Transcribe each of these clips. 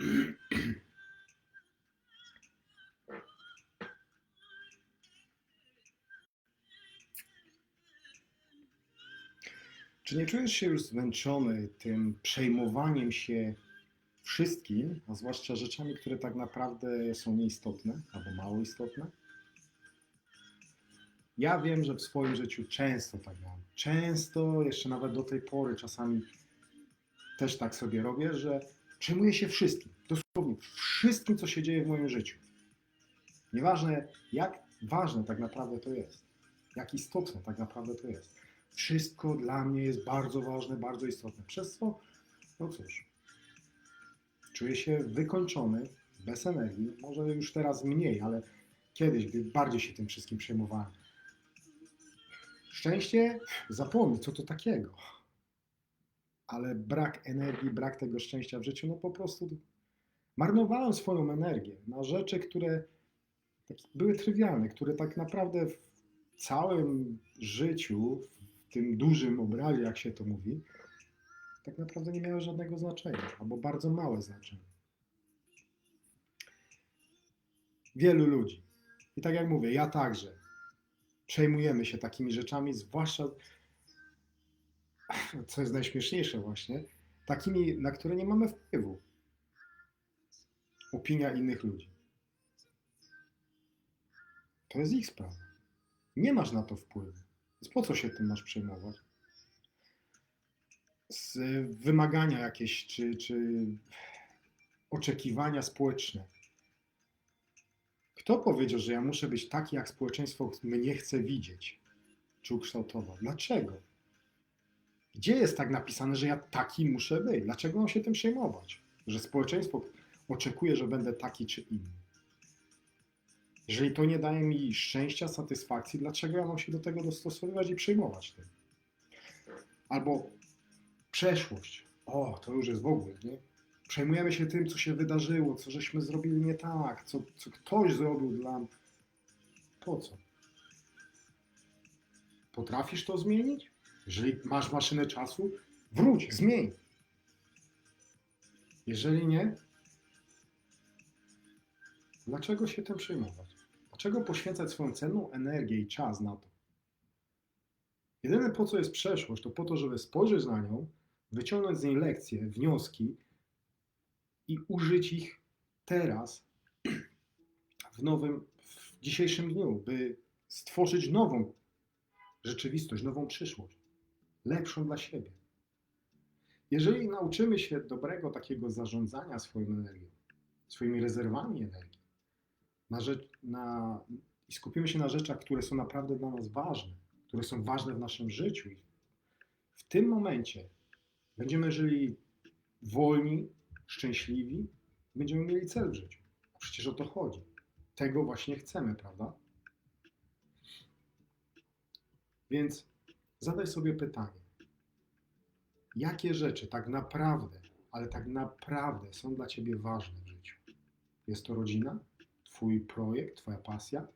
Czy nie czujesz się już zmęczony tym przejmowaniem się wszystkim, a zwłaszcza rzeczami, które tak naprawdę są nieistotne albo mało istotne? Ja wiem, że w swoim życiu często tak mam. Często, jeszcze nawet do tej pory, czasami też tak sobie robię, że przejmuję się wszystkim. Dosłownie wszystkim, co się dzieje w moim życiu. Nieważne, jak ważne tak naprawdę to jest. Jak istotne tak naprawdę to jest. Wszystko dla mnie jest bardzo ważne, bardzo istotne. Przez co, no cóż, czuję się wykończony, bez energii. Może już teraz mniej, ale kiedyś, gdy bardziej się tym wszystkim przejmowałem. Szczęście, zapomnij, co to takiego. Ale brak energii, brak tego szczęścia w życiu, no po prostu marnowałem swoją energię na rzeczy, które takie były trywialne, które tak naprawdę w całym życiu, w tym dużym obrazie, jak się to mówi, tak naprawdę nie miały żadnego znaczenia, albo bardzo małe znaczenie. Wielu ludzi, i tak jak mówię, ja także, przejmujemy się takimi rzeczami, zwłaszcza, co jest najśmieszniejsze właśnie, takimi, na które nie mamy wpływu. Opinia innych ludzi. To jest ich sprawa. Nie masz na to wpływu. Więc po co się tym masz przejmować? Z wymagania jakieś, czy, czy oczekiwania społeczne. Kto powiedział, że ja muszę być taki, jak społeczeństwo mnie chce widzieć, czy ukształtować? Dlaczego? Gdzie jest tak napisane, że ja taki muszę być? Dlaczego mam się tym przejmować? Że społeczeństwo oczekuje, że będę taki czy inny. Jeżeli to nie daje mi szczęścia, satysfakcji, dlaczego ja mam się do tego dostosowywać i przejmować tym? Albo przeszłość. O, to już jest w ogóle, nie? Przejmujemy się tym, co się wydarzyło, co żeśmy zrobili nie tak, co, co ktoś zrobił dla nas. Po co? Potrafisz to zmienić? Jeżeli masz maszynę czasu, wróć, zmień. Jeżeli nie, dlaczego się tym przejmować? Dlaczego poświęcać swoją cenną energię i czas na to? Jedyne po co jest przeszłość, to po to, żeby spojrzeć na nią, wyciągnąć z niej lekcje, wnioski i użyć ich teraz, w nowym, w dzisiejszym dniu, by stworzyć nową rzeczywistość, nową przyszłość, lepszą dla siebie. Jeżeli nauczymy się dobrego takiego zarządzania swoją energią, swoimi rezerwami energii, na rzecz, na, i skupimy się na rzeczach, które są naprawdę dla nas ważne, które są ważne w naszym życiu, w tym momencie będziemy żyli wolni, szczęśliwi, będziemy mieli cel w życiu. A przecież o to chodzi. Tego właśnie chcemy, prawda? Więc zadaj sobie pytanie. Jakie rzeczy tak naprawdę, ale tak naprawdę są dla Ciebie ważne w życiu? Jest to rodzina? Twój projekt, Twoja pasja?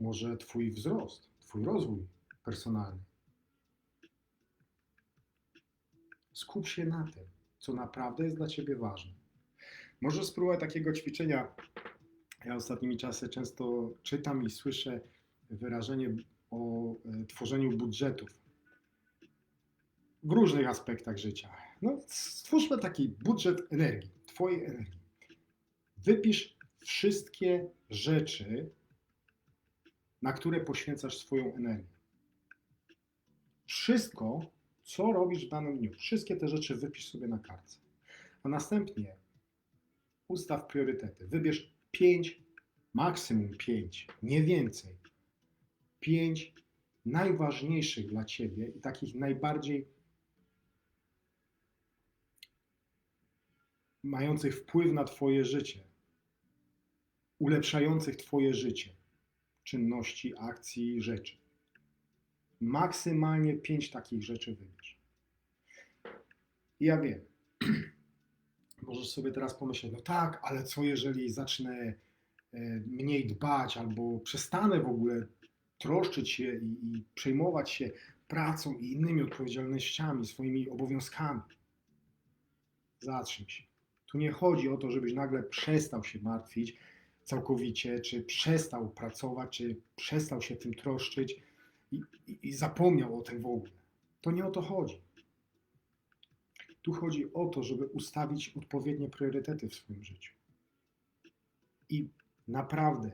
Może Twój wzrost, Twój rozwój personalny? Skup się na tym, co naprawdę jest dla Ciebie ważne. Możesz spróbować takiego ćwiczenia. Ja ostatnimi czasy często czytam i słyszę wyrażenie o e, tworzeniu budżetów w różnych aspektach życia. No, stwórzmy taki budżet energii, Twojej energii. Wypisz wszystkie rzeczy, na które poświęcasz swoją energię. Wszystko, co robisz w danym dniu, wszystkie te rzeczy wypisz sobie na kartce. A następnie ustaw priorytety. Wybierz pięć, maksimum pięć, nie więcej. Pięć najważniejszych dla Ciebie i takich najbardziej mających wpływ na Twoje życie, ulepszających Twoje życie, czynności, akcji, rzeczy. Maksymalnie pięć takich rzeczy wybierz. I ja wiem, możesz sobie teraz pomyśleć, no tak, ale co jeżeli zacznę e, mniej dbać albo przestanę w ogóle troszczyć się i, i przejmować się pracą i innymi odpowiedzialnościami, swoimi obowiązkami. Zatrzyj się. Tu nie chodzi o to, żebyś nagle przestał się martwić całkowicie, czy przestał pracować, czy przestał się tym troszczyć i, i, i zapomniał o tym w ogóle. To nie o to chodzi. Tu chodzi o to, żeby ustawić odpowiednie priorytety w swoim życiu. I naprawdę,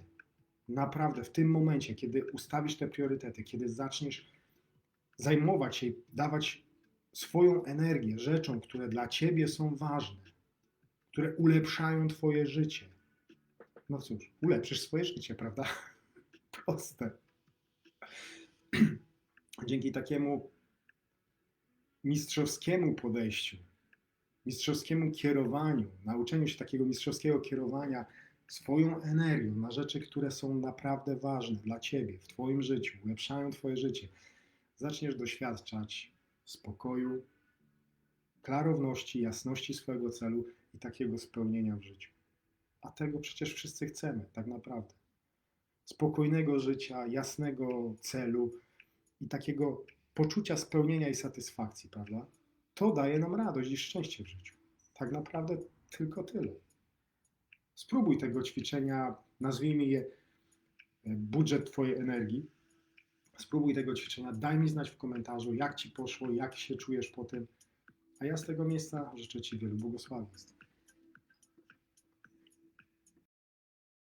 naprawdę w tym momencie, kiedy ustawisz te priorytety, kiedy zaczniesz zajmować się, dawać swoją energię rzeczom, które dla ciebie są ważne, które ulepszają twoje życie. No cóż, ulepszysz swoje życie, prawda? Proste. Dzięki takiemu mistrzowskiemu podejściu, mistrzowskiemu kierowaniu, nauczeniu się takiego mistrzowskiego kierowania swoją energią na rzeczy, które są naprawdę ważne dla ciebie w twoim życiu, ulepszają twoje życie, zaczniesz doświadczać spokoju, klarowności, jasności swojego celu i takiego spełnienia w życiu. A tego przecież wszyscy chcemy, tak naprawdę. Spokojnego życia, jasnego celu i takiego poczucia spełnienia i satysfakcji, prawda? To daje nam radość i szczęście w życiu. Tak naprawdę tylko tyle. Spróbuj tego ćwiczenia, nazwijmy je e, budżet Twojej energii. Spróbuj tego ćwiczenia, daj mi znać w komentarzu, jak Ci poszło, jak się czujesz po tym. A ja z tego miejsca życzę Ci wielu błogosławieństw.